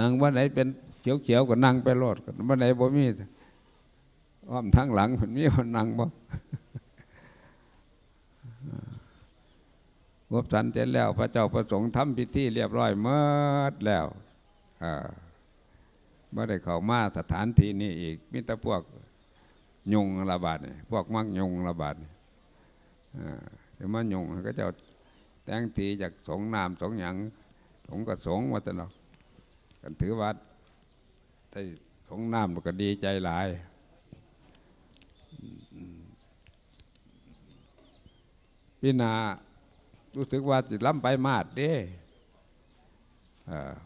นั่งวันไหนเป็นเขียวเขียวๆก็นั่งไปโลดวันไหนบ่มีอ้อมทั้งหลังมันมีคนนั่งบ่งบสันเสร็จแล้ว พระเจ้าประสงค์ทำพิธีเรียบร้อยเมื่อแล้วไม่ได้เข้ามาสถานที่นี้อีกมิต่พวกยุงระบาดพวกมักยุงระบาดนี่อ่าเดี๋ยวมันยุงก็จะแต่งตีจากสงน้ำสงหยังสงก็สงว่าต่เนาะ กันถือว่าได้สงน้ำมันก็ดีใจหลายพี่นารู้สึกว่าจิตล้ำไปมาดเด้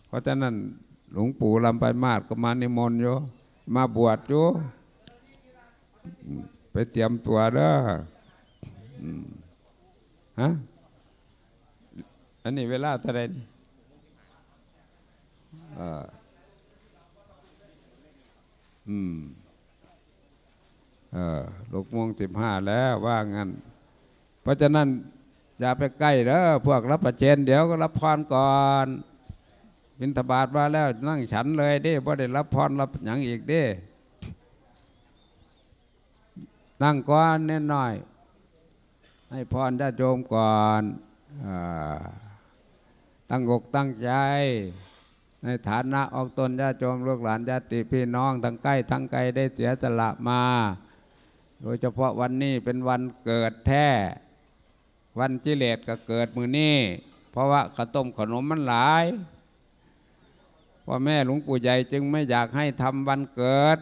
เพราะฉะนั้นหลวงปู่ลำไปมาดก็มานิมนต์อยู่มาบวชอยู่อืมไปเตรียมตัวเด้อฮะอันนี้เวลาเท่าไหรนี่เอ่อ อืมเออลกโมงสิบห้าแล้วว่างั้น เพราะฉะนั้น อย่าไปใกล้เด้อพวกรับประเจนเดี๋ยวก็รับพรก่อนบินทบาทมาแล้วนั่งฉันเลยเด้บ่ได้รับพรรับหยังอีกเด้ นั่งก่อนเน้นหน่อย ให้พรญาติโยมก่อนอตั้งอกตั้งใจ ในฐานะออกตนญาติโยมลูกหลานญาติพี่น้องทั้งใกล้ทั้งไกลได้เสียสละมา โดยเฉพาะวันนี้เป็นวันเกิดแท้ วันจิเลตก็เกิดมือนี้เพราะว่าข้าวต้มขนมมันหลายพ่อแม่หลวงปู่ใหญ่จึงไม่อยากให้ทำวันเกิด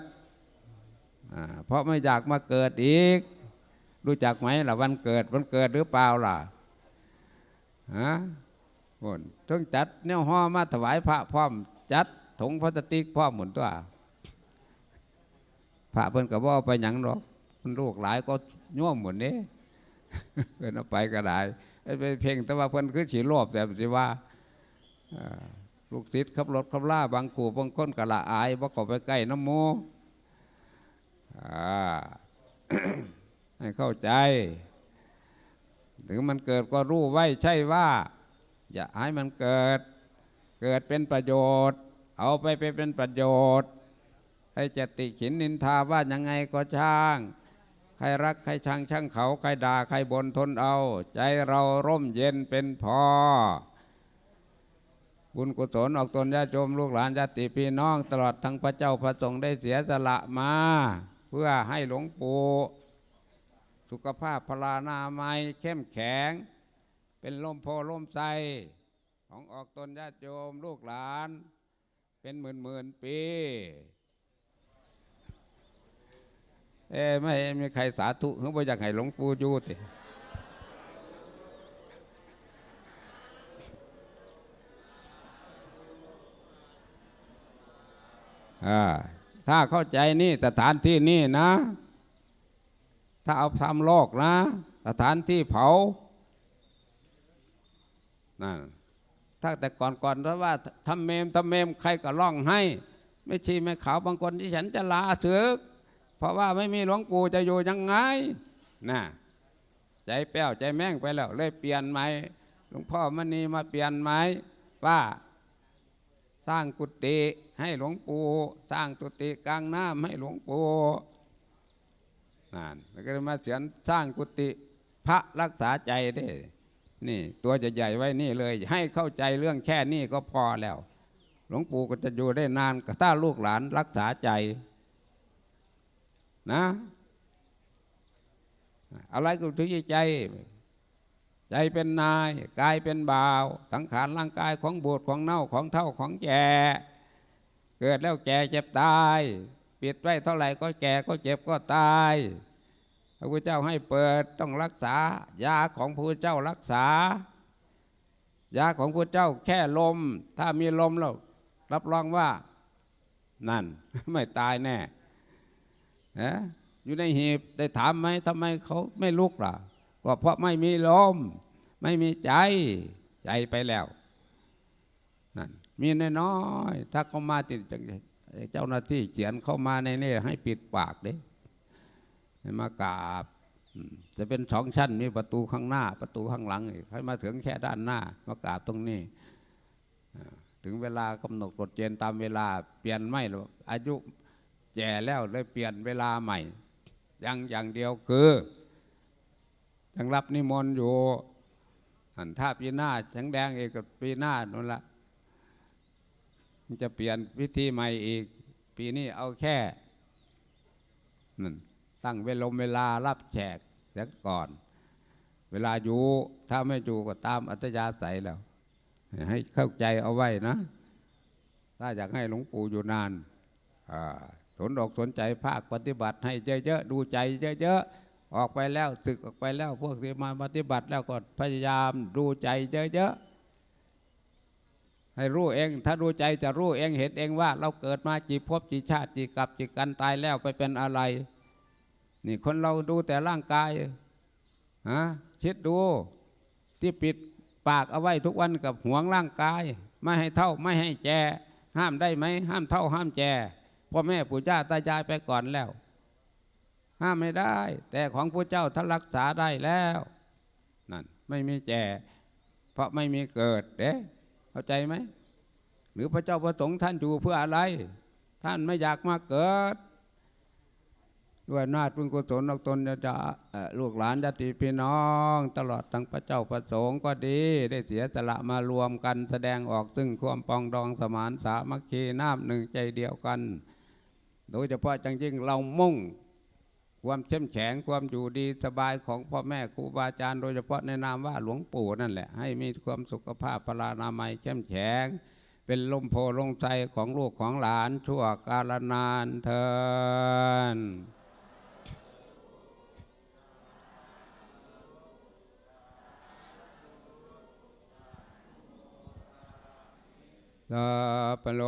เพราะไม่อยากมาเกิดอีก รู้จักไหมล่ะวันเกิดวันเกิดหรือเปล่าล่ะฮะ คนต้องจัดเนี่ยห่อมาถวายพระพร้อมจัดถุงพลาสติกพร้อมหมุนตัวพระเพิ่นก็บ่อาไปหยังหรอกมันลูกหลายก็ย่อมหมดนี้เพิ่นเอาไปก็ได้ไปเพ่งแต่ว่าเพิ่นคือฉีรอบแต่สิว่าอ่าลูกศิษย์ขับรถขับล่าบางกูบางคนก็ละอายบ่เข้าไปใกล้น้ำโมอ่าให้เข้าใจ ถึงมันเกิดก็รู้ไว้ใช่ว่า อย่าให้มันเกิด เกิดเป็นประโยชน์ เอาไปไปเป็นประโยชน์ ให้จะติขินนินทาว่ายังไงก็ช่าง ใครรักใครชังช่างเขาใครด่าใครบนทนเอา ใจเราร่มเย็นเป็นพอ บุญกุศลออกตนญาติโยมลูกหลานญาติพี่น้องตลอดทั้งพระเจ้าพระสงฆ์ได้เสียสละมา เพื่อให้หลวงปู่สุขภาพพลานามัยเข้มแข็ง เป็นลมโพลมไทรของออกตนญาติโยมลูกหลาน เป็นหมื่นหมื่นปี เอ้ไม่มีใครสาธุเขาบอกอยากให้หลวงปู่ยู่ติถ้าเข้าใจนี่สถานที่นี่นะ ถ้าเอาทำโลกนะ สถานที่เผา นั่นถ้าแต่ก่อนก่อนๆแล้วว่าทำเมมทำเมมใครก็ร้องให้ ไม่ชีไม่ขาวบางคนที่ฉันจะลาเสือกเพราะว่าไม่มีหลวงปู่จะอยู่ยังไงน่ะใจแป้วใจแม่งไปแล้ว เลยเปลี่ยนไหมหลวงพ่อมณีมาเปลี่ยนไหมว่าสร้างกุฏิให้หลวงปู่สร้างกุฏิกลางน้ำให้หลวงปู่นั่นแล้วก็มาเสียนสร้างกุฏิพระรักษาใจได้ นี่ตัวจะใหญ่ไว้นี่เลย ให้เข้าใจเรื่องแค่นี้ก็พอแล้ว หลวงปู่ก็จะอยู่ได้นานถ้าลูกหลานรักษาใจ นะ อะไรก็ถึงใจ ใจเป็นนาย กายเป็นบ่าว สังขารร่างกายของบูดของเน่าของเท่าของแก่เกิดแล้วแก่เจ็บตาย ปิดไว้เท่าไหร่ก็แก่ก็เจ็บก็ตาย ระพุทธเจ้าให้เปิดต้องรักษา ยาของพระพุทธเจ้ารักษา ยาของพระพุทธเจ้าแค่ลม ถ้ามีลมแล้วรับรองว่า นั่น ไม่ตายแน่นะอยู่ในหีบได้ถามไหมทำไมเขาไม่ลุกล่ะ ก็เพราะไม่มีลม ไม่มีใจ ใจไปแล้วนั่นมีน้อยๆถ้าเขามาติดเจ้าหน้าที่เขียนเข้ามาในนี่ให้ปิดปากเด้ มากราบจะเป็นสองชั้นมีประตูข้างหน้า ประตูข้างหลังอีกให้มาถึงแค่ด้านหน้ามากราบตรงนี้ถึงเวลากำหนดกฎเกณฑ์ตามเวลาเปลี่ยนไม่หรอกอายุแก่แล้วเลยเปลี่ยนเวลาใหม่ยังอย่างเดียวคือยังรับนิมนต์อยู่อันถ้าปีหน้าแข็งแดงเอกกับปีหน้านั่นละมันจะเปลี่ยนวิธีใหม่อีก ปีนี้เอาแค่นั่น ตั้งเวลาเวลารับแขกเสียก่อน เวลาอยู่ถ้าไม่อยู่ก็ตามอัตยาศัยแล้ว ให้เข้าใจเอาไว้นะ ถ้าอยากให้หลวงปู่อยู่นานสนอกสนใจภาคปฏิบัติให้เยอะๆดูใจเยอะๆออกไปแล้วศึกออกไปแล้ว พวกที่มาปฏิบัติแล้วก็พยายามดูใจเยอะๆให้รู้เอง ถ้ารู้ใจจะรู้เองเห็นเองว่า เราเกิดมาจีพบจีชาติจีกลับจีกันตายแล้วไปเป็นอะไร นี่คนเราดูแต่ร่างกายฮะคิดดูที่ปิดปากเอาไว้ทุกวันกับห่วงร่างกาย ไม่ให้เท่าไม่ให้แจห้ามได้ไหมห้ามเท่าห้ามแจพ่อแม่ปู่ย่าตายายไปก่อนแล้ว ห้ามไม่ได้ แต่ของพระเจ้าท่านรักษาได้แล้วนั่นไม่มีแจเพราะไม่มีเกิดเด้เข้าใจไหมหรือพระเจ้าประสงค์ท่านอยู่เพื่ออะไร ท่านไม่อยากมาเกิด ด้วยนาฏบุญกุศลออกตนจะลูกหลานญาติพี่น้อง ตลอดทั้งพระเจ้าประสงค์ก็ดี ได้เสียสละมารวมกันแสดงออกซึ่งความปองดองสมานสามัคคีน้ำหนึ่งใจเดียวกัน โดยเฉพาะจังยิ่งเรามุ่งความเข้มแข็งความอยู่ดีสบายของพ่อแม่ครูบาอาจารย์โดยเฉพาะในนามว่าหลวงปู่นั่นแหละ ให้มีความสุขภาพพลานามัยเข้มแข็งเป็นลมโพลมใจของลูกของหลานชั่วกาลนานเทิน สัพโล